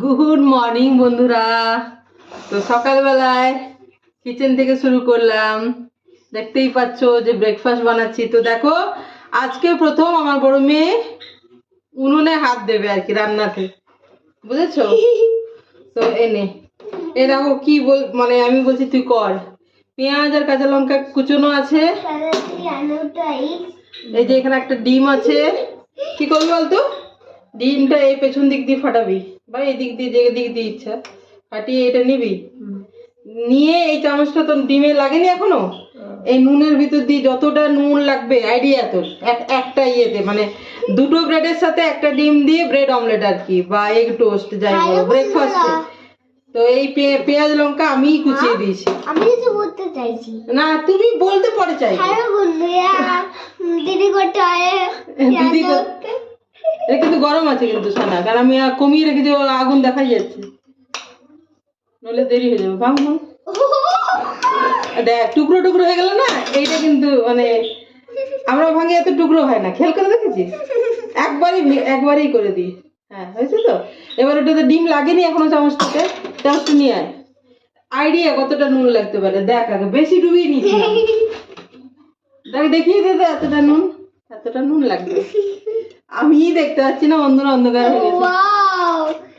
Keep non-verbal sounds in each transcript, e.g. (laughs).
Good morning বন্ধুরা। তো সকালবেলায় কিচেন থেকে শুরু করলাম। দেখতেই পাচ্ছ যে ব্রেকফাস্ট বানাচ্ছি। তো দেখো আজকে প্রথম আমার বড় মেয়ে উনুনে হাত দেবে আর কি রান্নাতে। বুঝেছ? তো এনে এ দেখো কি বল মানে আমি বলছি তুই কর। পেঁয়াজ আর কাঁচা লঙ্কা কুচনো আছে। এই যে এখানে একটা ডিম আছে। কি করবি বলতো? ডিমটা এই পেছন দিক দিয়ে ফাটাবি বা এই দিক দিয়ে যে দিক দিয়ে ইচ্ছা ফাটিয়ে এটা নিবি। নিয়ে এই চামচটা তো ডিমে লাগেনি এখনও? এই নুনের ভিতর দিয়ে যতটা নুন লাগবে আইডিয়া তোর একটা ইয়েতে মানে দুটো ব্রেডের সাথে একটা ডিম দিয়ে ব্রেড অমলেট আর কি বা এগ টোস্ট যাই বলো ব্রেকফাস্টে তো এই পেঁয়াজ লঙ্কা আমিই কুচিয়ে দিয়েছি। আমি কিছু বলতে চাইছি। না তুমি বলতে পরে চাই বন্ধুরা দিদি করতে হয়। (laughs) দিদি কো- এটা কিন্তু গরম আছে কিন্তু সোনা। কারণ আমি কমিয়ে রেখেছি ও আগুন দেখাই যাচ্ছে। নইলে দেরি হয়ে যাবে। ভাঙ দেখ, টুকরো টুকরো হয়ে গেল না, এইটা কিন্তু মানে আমরা ভাঙে এত টুকরো হয় না। খেয়াল করে দেখেছিস? একবারই একবারই করে দিই। হ্যাঁ হয়েছে তো? এবার ওটাতে ডিম লাগেনি এখনও চামচটাতে। চামচটা নিয়ে আয়। আইডিয়া কতটা নুন লাগতে পারে। দেখ, আগে বেশি ডুবিয়ে নিচ্ছি দেখ, দেখিয়ে দে এতটা নুন। এতটা নুন লাগবে। আমি দেখতে পাচ্ছি না অন্ধকার অন্ধকার হয়ে গেছে।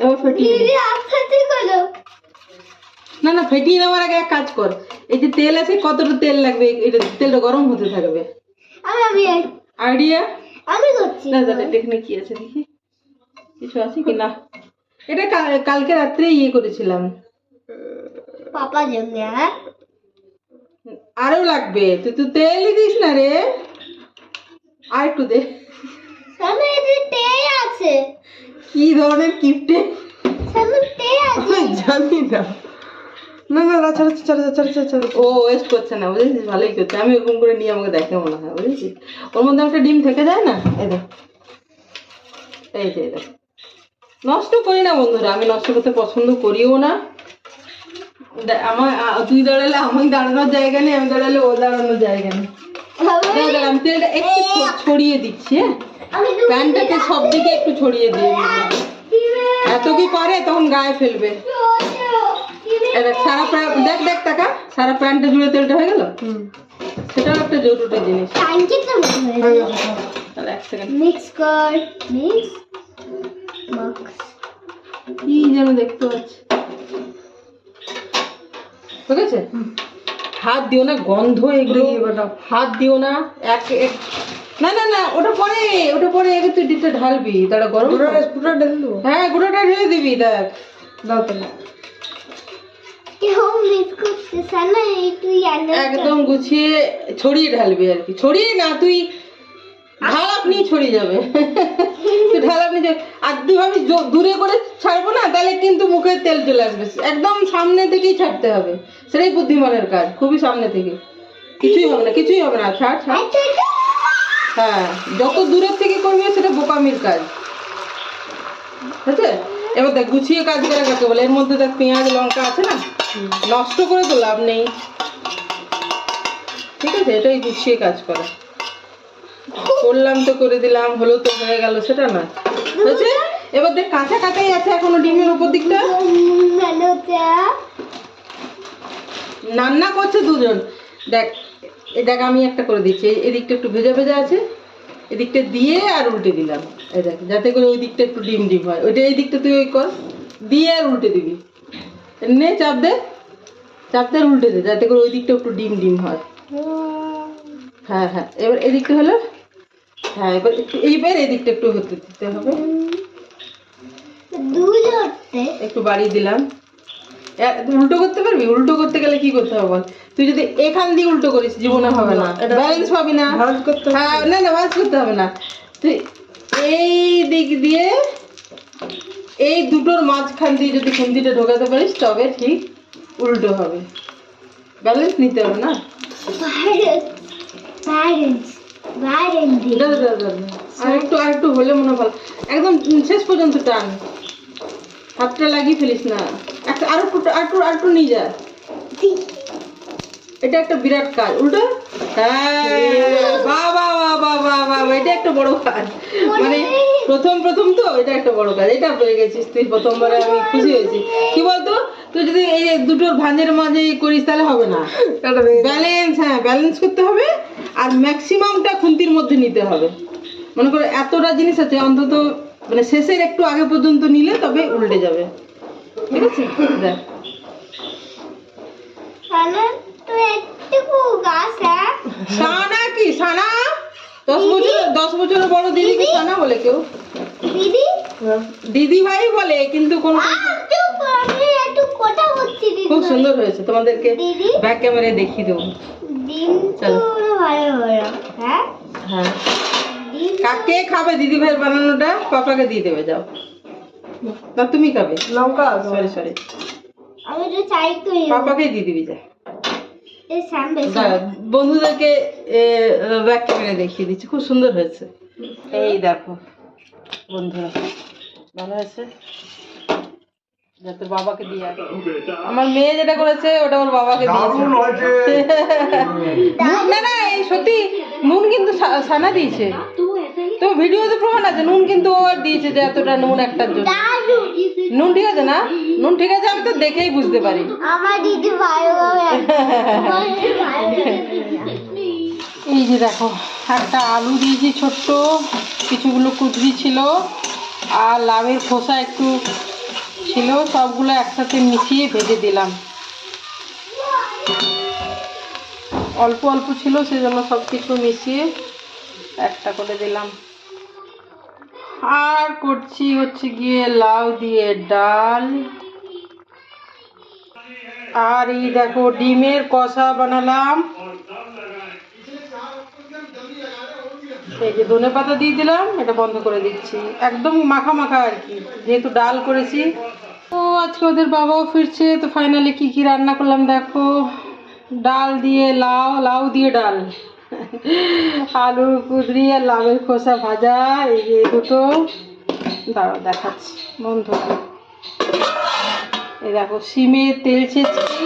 এবার ফেটিয়ে না না ফেটিয়ে নেওয়ার আগে এক কাজ কর। এই যে তেল আছে কতটা তেল লাগবে? এটা তেলটা গরম হতে থাকবে। আমি আমি আইডিয়া? আমি করছি। না দাদা টেকনিক কি আছে দেখি। কিছু আছে কি? না। এটা কালকে রাত্রে ইয়ে করেছিলাম। পাপা জন্য হ্যাঁ? আরও লাগবে। তুই তো তেলই দিস না রে। আর একটু দে। আছে। কি ধরনের কিপটে জানি না। না না না ছাড়া ছাড়া ছাড়া ছাড়া ছাড়া ও ওয়েস্ট করছে না বুঝেছিস? ভালোই করছে। আমি করে নিয়ে আমাকে দেখে মনে হয় বুঝেছিস? ওর মধ্যে একটা ডিম থেকে যায় না? এই দেখ। এই যে দেখ। নষ্ট করি না বন্ধুরা আমি নষ্ট করতে পছন্দ করিও না। আমার তুই দাঁড়ালে আমি দাঁড়ানোর জায়গা নেই আমি দাঁড়ালে ও দাঁড়ানোর জায়গা নেই। দেখ, দেখ, আমি তেলটা একটু ছড়িয়ে দিচ্ছি হ্যাঁ? প্যানটাকে সব দিকে একটু ছড়িয়ে দিয়ে এত কি পারে তখন গায়ে ফেলবে। সারা দেখ দেখ টাকা। সারা প্যান্টটা জুড়ে তেলটা হয়ে গেল? সেটাও একটা জরুরি জিনিস। প্যানকেকটা মতো হয়েছে তাহলে এক সেকেন্ড মিক্স কর মিক্স কি যেন দেখতে পাচ্ছি। ঠিক আছে? হাত দিও না গন্ধ এগুলো। হাত দিও না। এক এক না না না ওটা পরে ওটা পরে আগে তুই ডিটটা ঢালবি গরম পুরো ঢেলে দেবো? হ্যাঁ গুঁড়োটা ঢেলে দিবি দেখ। দাও আনো একদম গুছিয়ে ছড়িয়ে ঢালবি আর কি। ছড়িয়ে না তুই ঢাল আপনি ছড়িয়ে যাবে। (laughs) তুই ঢাল আপনি আর তুই ভাবি দূরে করে ছাড়বো না তাহলে কিন্তু মুখে তেল চলে আসবে। একদম সামনে থেকেই ছাড়তে হবে। সেটাই বুদ্ধিমানের কাজ খুবই সামনে থেকে। কিছুই হবে না কিছুই হবে না। ছাড় ছাড়। হ্যাঁ যত দূরের থেকে করবে সেটা বোকামির কাজ। ঠিক আছে এবার দেখ গুছিয়ে কাজ করে কাকে বলে? এর মধ্যে দেখ পেঁয়াজ লঙ্কা আছে না? নষ্ট করে তো লাভ নেই। ঠিক আছে? এটাই গুছিয়ে কাজ করা। করলাম তো করে দিলাম হলো তো হয়ে গেল সেটা না হয়েছে এবার দেখ কাঁচা কাঁচাই আছে এখনও ডিমের উপর দিকটা। রান্না করছে দুজন। দেখ এই দেখ আমি একটা করে দিচ্ছি। এই- এদিকটা একটু ভেজা ভেজা আছে এদিকটা দিয়ে আর উল্টে দিলাম। এই দেখ যাতে করে ওই দিকটা একটু ডিম ডিম হয়। ওইটা এই দিকটা তুই ওই কর দিয়ে আর উল্টে দিবি। নে চাপ দে। চাপ দে আর উল্টে দে যাতে করে ওই দিকটা একটু ডিম ডিম হয়। হ্যাঁ হ্যাঁ এবার এদিকটা হলো? হ্যাঁ এবার একটু এইবার এদিকটা একটু হতে দিতে হবে। একটু বাড়িয়ে দিলাম। উল্টো করতে পারবি? উল্টো করতে গেলে কি করতে হবে বল? তুই যদি এখান দিয়ে উল্টো করিস জীবনে হবে না। ব্যালেন্স পাবি না। হ্যাঁ না না ভাজ করতে হবে না। তুই এই দিক দিয়ে এই দুটোর মাঝখান দিয়ে যদি খুন্তিটা ঢোকাতে পারিস তবে ঠিক উল্টো হবে। ব্যালেন্স নিতে হবে না? আর একটু আর একটু হলে মনে হয় ভালো। একদম শেষ পর্যন্ত টান। হাতটা লাগিয়ে ফেলিস না। একটা আরও একটু আর একটু আর একটু নিয়ে যা। এটা একটা বিরাট কাজ উল্টো? হ্যাঁ এটা একটা বড় কাজ মানে প্রথম প্রথম তো এটা একটা বড় কাজ এটা পেয়ে গেছিস তুই প্রথমবারে আমি খুশি হয়েছি। কি বলতো? তুই যদি এই দুটোর ভাঁজের মাঝে করিস তাহলে হবে না। ব্যালেন্স হ্যাঁ ব্যালেন্স করতে হবে আর ম্যাক্সিমামটা খুন্তির মধ্যে নিতে হবে। মনে করো এতটা জিনিস আছে অন্তত মানে শেষের একটু আগে পর্যন্ত নিলে তবে উল্টে যাবে। ঠিক আছে দেখ সানা কি সানা দশ বছর দশ বছরের বড় দিদিকে সানা বলে কেউ দিদি দিদি ভাই বলে কিন্তু কোন খুব সুন্দর হয়েছে তোমাদেরকে ব্যাক ক্যামেরায় দেখিয়ে দেবো চলো। হ্যাঁ হ্যাঁ কাকে খাবে দিদি ভাইয়ের বানানোটা পাপাকে দিয়ে দেবে যাও না তুমি খাবে। লঙ্কা সরি সরি আমি তো চাই করি পাপাকে দিয়ে দিবি যা। বন্ধুদেরকে ব্যাক ক্যামেরা দেখিয়ে দিচ্ছি। খুব সুন্দর হয়েছে। এই দেখো বন্ধুরা। ভালো হয়েছে? যাতে বাবাকে দিয়ে আমার মেয়ে যেটা করেছে ওটা ওর বাবাকে দিয়েছে। (laughs) না না এই সত্যি নুন কিন্তু সানা দিয়েছে। তো ভিডিওতে প্রমাণ আছে নুন কিন্তু ও দিয়েছে যে এতটা নুন একটার জন্য। নুন ঠিক আছে না? নুন ঠিক আছে আমি তো দেখেই বুঝতে পারি। এই যে দেখো একটা আলু দিয়েছি ছোট্ট কিছুগুলো কুদরি ছিল আর লাভের খোসা একটু ছিল সবগুলো একসাথে মিশিয়ে ভেজে দিলাম। অল্প অল্প ছিল সেজন্য সব কিছু মিশিয়ে একটা করে দিলাম। আর করছি হচ্ছে গিয়ে লাউ দিয়ে ডাল। আর এই দেখো ডিমের কষা বানালাম। এই যে ধনে পাতা দিয়ে দিলাম, এটা বন্ধ করে দিচ্ছি। একদম মাখা মাখা আর কি, যেহেতু ডাল করেছি। তো আজকে ওদের বাবাও ফিরছে, তো ফাইনালি কি কি রান্না করলাম দেখো। ডাল দিয়ে লাউ লাউ দিয়ে ডাল। আলু, কুদরি আর লাউয়ের খোসা ভাজা, এই যে দুটো। দাঁড়াও, দেখাচ্ছি বন্ধ এই দেখো সিমের তেল ছেঁচকি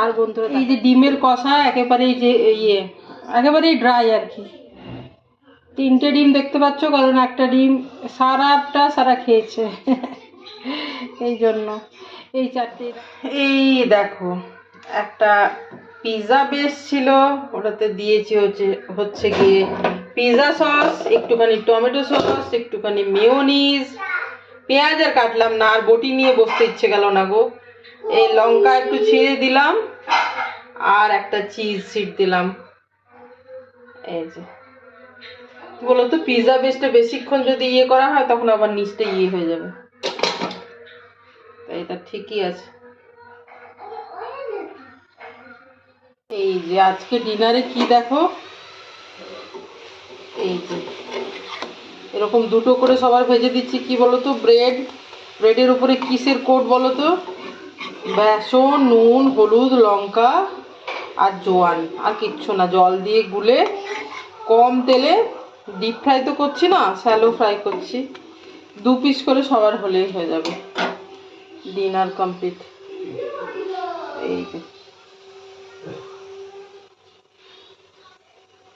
আর বন্ধুরা, এই যে ডিমের কষা, একেবারেই যে ইয়ে একেবারেই ড্রাই আর কি। তিনটে ডিম দেখতে পাচ্ছ, কারণ একটা ডিম সারাটা সারা খেয়েছে। এই জন্য, এই চারটে। এই দেখো, একটা পিৎজা বেস ছিল, ওটাতে দিয়েছি হচ্ছে হচ্ছে গিয়ে পিৎজা সস, একটুখানি টমেটো সস, একটুখানি মেয়োনিজ। পেঁয়াজ আর কাটলাম না, আর বটি নিয়ে বসতে ইচ্ছে গেল না গো। এই লঙ্কা একটু ছিঁড়ে দিলাম, আর একটা চিজ সিট দিলাম। এই যে। কি বলতো পিৎজা বেসটা বেশিক্ষণ যদি ইয়ে করা হয়, তখন আবার নিচটা ইয়ে হয়ে যাবে। এটা ঠিকই আছে। এই যে আজকে ডিনারে কি দেখো? এই যে, এরকম দুটো করে সবার ভেজে দিচ্ছি, কি বলতো? ব্রেড, ব্রেডের উপরে কিসের কোট বলো তো বেসন, নুন, হলুদ, লঙ্কা আর জোয়ান, আর কিচ্ছু না, জল দিয়ে গুলে কম তেলে ডিপ ফ্রাই তো করছি না শ্যালো ফ্রাই করছি। দু পিস করে সবার হলেই হয়ে যাবে। Dinner complete. এই যে।